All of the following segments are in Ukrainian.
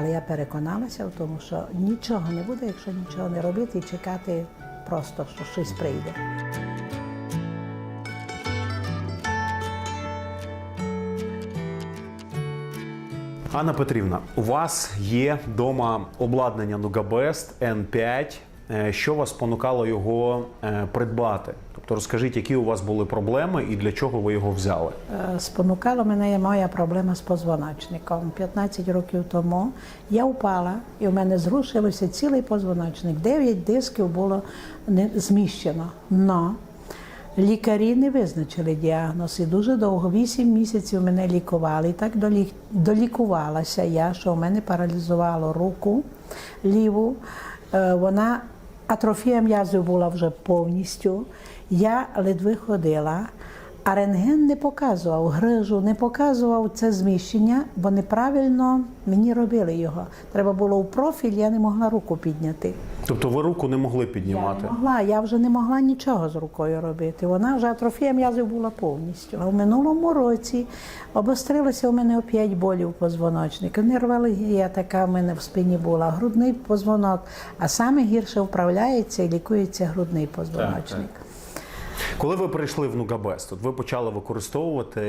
Але я переконалася в тому, що нічого не буде, якщо нічого не робити і чекати просто, що щось прийде. Анна Петрівна, у вас є вдома обладнання Нугабест N5. Е, Що вас спонукало його е, придбати? Тобто розкажіть, які у вас були проблеми і для чого ви його взяли? Е, Спонукала мене моя проблема з позвоночником. 15 років тому я впала, і у мене зрушився цілий позвоночник. 9 дисків було не зміщено. Но лікарі не визначили діагноз. І дуже довго, 8 місяців мене лікували. І так долі- долікувалася я, що у мене паралізувало руку ліву. Вона атрофія м'язів була вже повністю. Я ледве ходила. А рентген не показував грижу, не показував це зміщення, бо неправильно мені робили його. Треба було в профіль, я не могла руку підняти. Тобто ви руку не могли Я піднімати? не могла, я вже не могла нічого з рукою робити. Вона вже атрофія м'язів була повністю. А в минулому році обострилося у мене оп'ять болів позвоночника. Нервалгія така в мене в спині була, грудний позвонок, а саме гірше вправляється і лікується грудний позвоночник. Коли ви прийшли в Nugabest, от ви почали використовувати,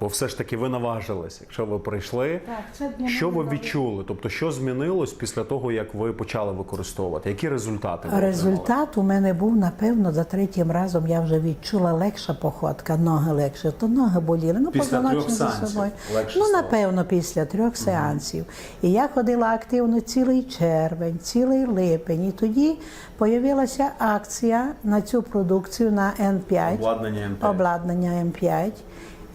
бо все ж таки ви наважились. Якщо ви прийшли, Так, це для що ви відчули? Тобто, що змінилось після того, як ви почали використовувати? Які результати? ви отримали? Результат у мене був, напевно, за третім разом я вже відчула легша походка, ноги легше, то ноги боліли. Ну, Після трьох за собою. легше Ну, стало? напевно, після трьох сеансів. І я ходила активно цілий червень, цілий липень. І тоді появилася акція на цю продукцію на N5 Обладнання N5. обладнання М5.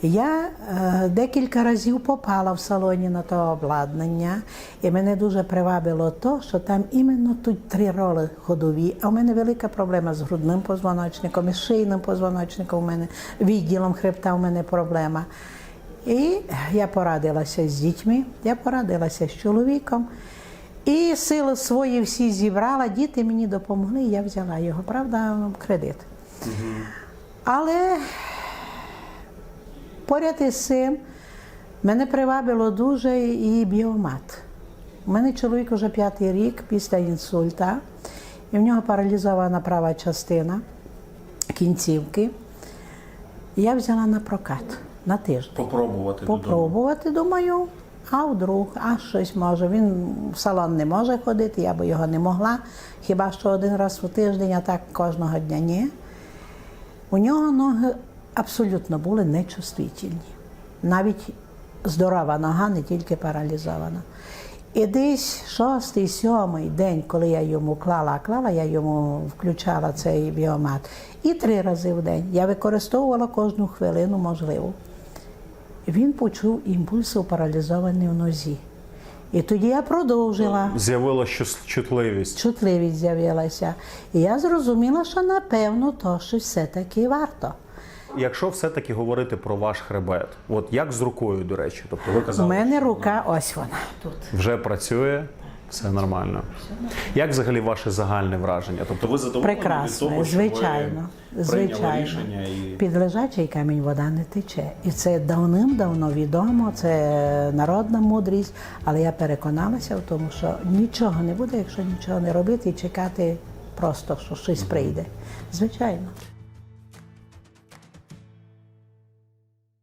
Я е, декілька разів попала в салоні на то обладнання, і мене дуже привабило то, що там іменно тут три роли ходові. А у мене велика проблема з грудним позвоночником, і з шийним позвоночником. У мене відділом хребта у мене проблема. І я порадилася з дітьми, я порадилася з чоловіком. І сили свої всі зібрала, діти мені допомогли, і я взяла його, правда, кредит. Але поряд із цим мене привабило дуже і біомат. У мене чоловік вже п'ятий рік після інсульта, і в нього паралізована права частина кінцівки. Я взяла на прокат на тиждень. Попробувати Попробувати, думаю, а вдруг, а щось може. Він в салон не може ходити, я би його не могла. Хіба що один раз у тиждень, а так кожного дня ні. У нього ноги абсолютно були нечувствительні. Навіть здорова нога, не тільки паралізована. І десь шостий, сьомий день, коли я йому клала, клала, я йому включала цей біомат. І три рази в день. Я використовувала кожну хвилину можливо. Він почув імпульси у паралізованій нозі. І тоді я продовжила З'явилася чутливість. чутливість з'явилася. І я зрозуміла, що напевно то що все-таки варто. Якщо все-таки говорити про ваш хребет, от як з рукою, до речі, тобто ви У мене рука, ось вона тут. вже працює, все нормально. Як взагалі ваше загальне враження? Тобто ви задоволені Прекрасно, від того, що звичайно. ви прийняли звичайно. рішення і Під лежачий камінь вода не тече. І це давним-давно відомо, це народна мудрість. Але я переконалася в тому, що нічого не буде, якщо нічого не робити і чекати просто, що щось прийде. Звичайно.